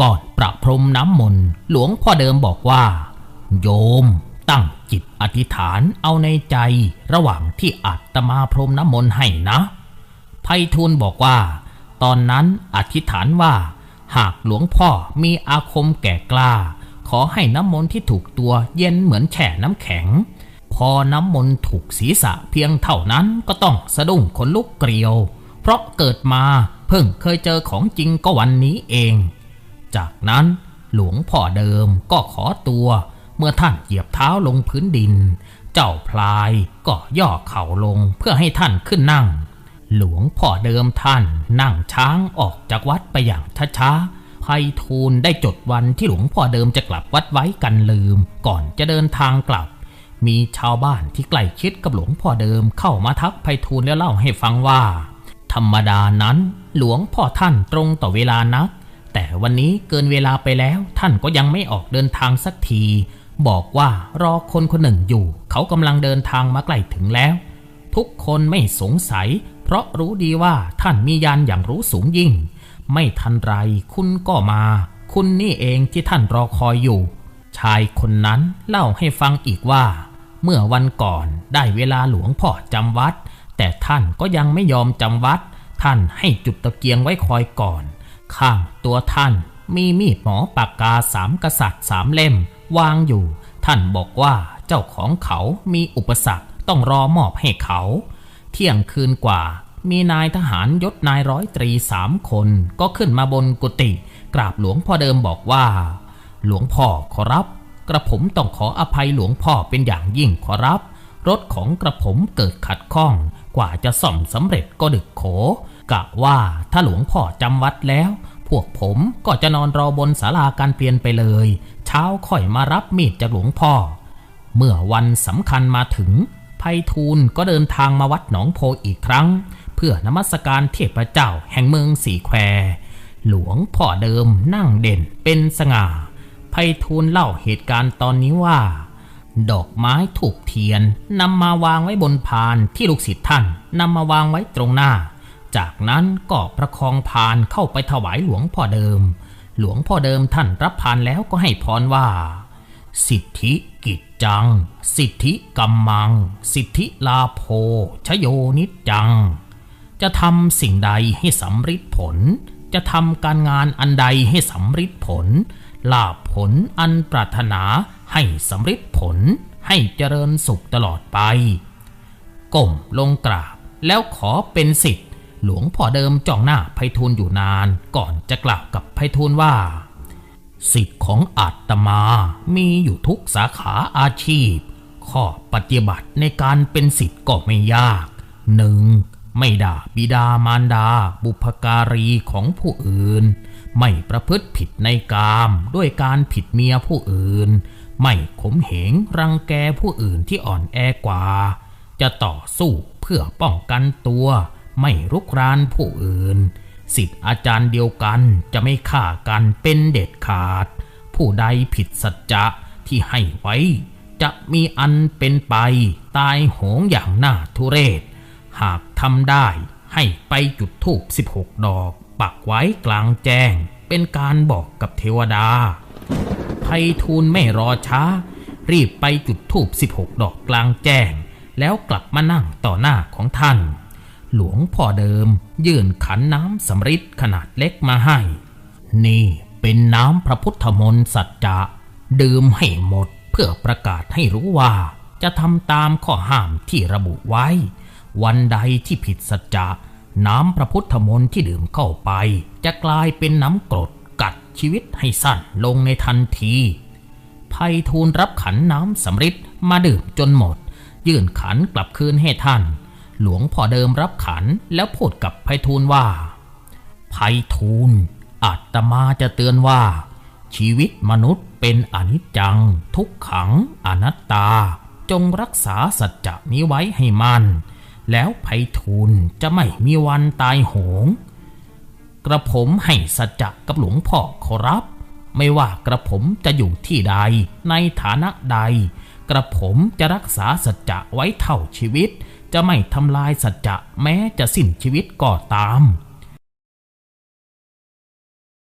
ก่อนประพรมน้ำมนต์หลวงพ่อเดิมบอกว่า โยมตั้งจิตอธิษฐานเอาในใจระหว่างที่อาตมาพรมน้ำมนต์ให้นะไพฑูรย์บอกว่า ตอนนั้นอธิษฐานว่า หากหลวงพ่อมีอาคมแก่กล้า ขอให้น้ำมนต์ที่ถูกตัวเย็นเหมือนแช่น้ำแข็ง พอน้ำมนต์ถูกศีรษะเพียงเท่านั้นก็ต้องสะดุ้งขนลุกเกลียว เพราะเกิดมาเพิ่งเคยเจอของจริงก็วันนี้เอง จากนั้นหลวงพ่อเดิมก็ขอตัวเมื่อท่านเหยียบเท้าลงพื้นดิน เจ้าพลายก็ย่อเข่าลงเพื่อให้ท่านขึ้นนั่ง หลวงพ่อเดิมท่านนั่งช้างออกจากวัดไปอย่างช้าๆไพฑูรย์ได้จดวันที่หลวงพ่อเดิมจะกลับวัดไว้กันลืม ก่อนจะเดินทางกลับ มีชาวบ้านที่ใกล้ชิดกับหลวงพ่อเดิมเข้ามาทักไพฑูรย์แล้วเล่าให้ฟังว่า ธรรมดานั้นหลวงพ่อท่านตรงต่อเวลานัก แต่วันนี้เกินเวลาไปแล้วท่านก็ยังไม่ออกเดินทางสักที บอกว่ารอคนคนหนึ่งอยู่ เขากำลังเดินทางมาใกล้ถึงแล้ว ทุกคนไม่สงสัย เพราะรู้ดีว่าท่านมียานอย่างรู้สูงยิ่ง ไม่ทันไรคุณก็มา คุณนี่เองที่ท่านรอคอยอยู่ ชายคนนั้นเล่าให้ฟังอีกว่า เมื่อวันก่อนได้เวลาหลวงพ่อจำวัด แต่ท่านก็ยังไม่ยอมจำวัด ท่านให้จุดตะเกียงไว้คอยก่อน ข้างตัวท่านมีมีดหมอปากกาสามกษัตริย์สามเล่ม วางอยู่ ท่านบอกว่าเจ้าของเขามีอุปสรรคต้องรอมอบให้เขา เที่ยงคืนกว่า มีนายทหารยศนายร้อยตรีสามคน ก็ขึ้นมาบนกุฏิกราบหลวงพ่อเดิมบอกว่า หลวงพ่อขอรับ กระผมต้องขออภัยหลวงพ่อเป็นอย่างยิ่งขอรับ รถของกระผมเกิดขัดข้อง กว่าจะซ่อมสำเร็จก็ดึกโข กะว่าถ้าหลวงพ่อจำวัดแล้ว พวกผมก็จะนอนรอบนศาลาการเปลี่ยนไปเลย เช้าค่อยมารับมีดจากหลวงพ่อ เมื่อวันสำคัญมาถึงไพฑูรย์ก็เดินทางมาวัดหนองโพอีกครั้ง เพื่อนมัสการเทพเจ้าแห่งเมืองสีแคว หลวงพ่อเดิมนั่งเด่นเป็นสง่าไพฑูรย์เล่าเหตุการณ์ตอนนี้ว่า ดอกไม้ถูกเทียนนำมาวางไว้บนพานที่ลูกศิษย์ท่านนำมาวางไว้ตรงหน้า จากนั้นก็ประคองพานเข้าไปถวายหลวงพ่อเดิม หลวงพ่อเดิมท่านรับพานแล้วก็ให้พรว่า สิทธิกิจจัง สิทธิกัมมัง สิทธิลาโภชโยนิจจัง จะทำสิ่งใดให้สำฤทธิ์ผล จะทำการงานอันใดให้สำฤทธิ์ผล ลาผลอันปรารถนาให้สำฤทธิ์ผล ให้เจริญสุขตลอดไป ก้มลงกราบแล้วขอเป็นสิทธิ หลวงพ่อเดิมจ้องหน้าไพฑูรย์อยู่นานก่อนจะกล่าวกับไพฑูรย์ว่าสิทธิ์ของอาตมามีอยู่ทุกสาขาอาชีพ ข้อปฏิบัติในการเป็นสิทธิ์ก็ไม่ยากหนึ่งไม่ด่าบิดามารดา บุพการีของผู้อื่น ไม่ประพฤติผิดในกามด้วยการผิดเมียผู้อื่น ไม่ข่มเหงรังแกผู้อื่นที่อ่อนแอกว่า จะต่อสู้เพื่อป้องกันตัว ไม่รุกรานผู้อื่นสิทธิอาจารย์เดียวกันจะไม่ฆ่ากันเป็นเด็ดขาด ผู้ใดผิดสัจจะที่ให้ไว้ จะมีอันเป็นไป ตายโหงอย่างน่าทุเรศ หากทำได้ให้ไปจุดธูป16 ดอก ปักไว้กลางแจ้ง เป็นการบอกกับเทวดาไพฑูรย์ไม่รอช้า รีบไปจุดธูป16 ดอกกลางแจ้ง แล้วกลับมานั่งต่อหน้าของท่าน หลวงพ่อเดิม ยื่นขันน้ำสำริดขนาดเล็กมาให้ นี่เป็นน้ำพระพุทธมนต์สัจจะดื่มให้หมดเพื่อประกาศให้รู้ว่า จะทำตามข้อห้ามที่ระบุไว้ วันใดที่ผิดสัจจะน้ำพระพุทธมนต์ที่ดื่มเข้าไป จะกลายเป็นน้ำกรดกัดชีวิตให้สั้นลงในทันทีไพฑูรย์รับขันน้ำสำริดมาดื่มจนหมด ยื่นขันกลับคืนให้ท่าน หลวงพ่อเดิมรับขันแล้วพูดกับไพฑูรย์ว่าไพฑูรย์อาตมาจะเตือนว่า ชีวิตมนุษย์เป็นอนิจจัง ทุกขัง อนัตตา จงรักษาสัจจะนี้ไว้ให้มัน่นแล้วไพฑูรย์จะไม่มีวันตายโหง กระผมให้สัจจะกับหลวงพ่อขอรับ ไม่ว่ากระผมจะอยู่ที่ใด ในฐานะใด กระผมจะรักษาสัจจะไว้เท่าชีวิต จะไม่ทำลายสัจจะแม้จะสิ้นชีวิตก็ตาม